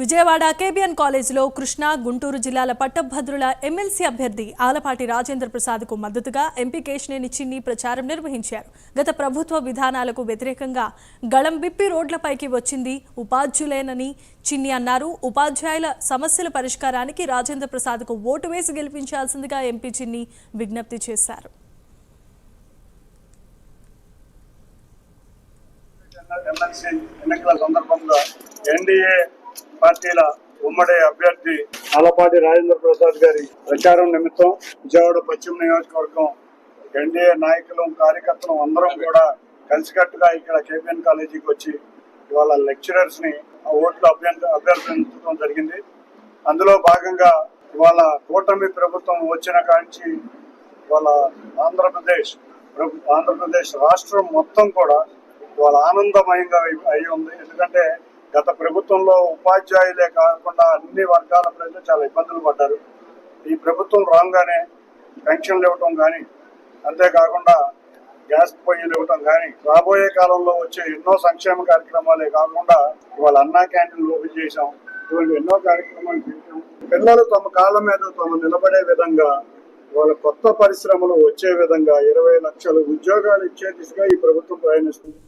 Vijayawada KBN కాలేజీలో కృష్ణా గుంటూరు జిల్లాల పట్టభద్రుల ఎమ్మెల్సీ అభ్యర్థి ఆలపాటి రాజేంద్ర ప్రసాద్కు మద్దతుగా ఎంపీ కేశినేని చిన్ని ప్రచారం నిర్వహించారు. గత ప్రభుత్వ విధానాలకు వ్యతిరేకంగా గళం విప్పి రోడ్లపైకి వచ్చింది ఉపాధ్యులేనని చిన్ని అన్నారు. ఉపాధ్యాయుల సమస్యల పరిష్కారానికి రాజేంద్ర ప్రసాద్కు ఓటు వేసి గెలిపించాల్సిందిగా ఎంపీ చిన్ని విజ్ఞప్తి చేశారు. ఎన్నికల సందర్భంలో ఎన్డీఏ పార్టీల ఉమ్మడి అభ్యర్థి ఆలపాటి రాజేంద్ర ప్రసాద్ గారి ప్రచారం నిమిత్తం విజయవాడ పశ్చిమ నియోజకవర్గం ఎన్డీఏ నాయకులు కార్యకర్తలు అందరం కూడా కలిసికట్టుగా ఇక్కడ కేబిఎన్ కాలేజీకి వచ్చి ఇవాళ లెక్చరర్స్ని ఓట్లు అభ్యర్థి అభ్యర్థించడం జరిగింది. అందులో భాగంగా ఇవాళ కూటమి ప్రభుత్వం వచ్చిన కాంచి ఇవాళ ఆంధ్రప్రదేశ్ ప్రభు- ఆంధ్రప్రదేశ్ రాష్ట్రం మొత్తం కూడా ఇవాళ ఆనందమయంగా అయి ఉంది. ఎందుకంటే గత ప్రభుత్వంలో ఉపాధ్యాయులే కాకుండా అన్ని వర్గాల ప్రజలు చాలా ఇబ్బందులు పడ్డారు. ఈ ప్రభుత్వం రాగానే పెన్షన్లు ఇవ్వటం కానీ అంతేకాకుండా గ్యాస్ పొయ్యిలు ఇవ్వటం కానీ రాబోయే కాలంలో వచ్చే ఎన్నో సంక్షేమ కార్యక్రమాలే కాకుండా ఇవాళ అన్నా క్యాంటీన్లు ఓపెన్ చేశాం. ఇవాళ ఎన్నో కార్యక్రమాలు చేశాం పిల్లలు తమ కాళ్ళ మీద తాము నిలబడే విధంగా వాళ్ళ కొత్త పరిశ్రమలు వచ్చే విధంగా ఇరవై లక్షల ఉద్యోగాలు ఇచ్చే దిశగా ఈ ప్రభుత్వం ప్రయాణిస్తుంది.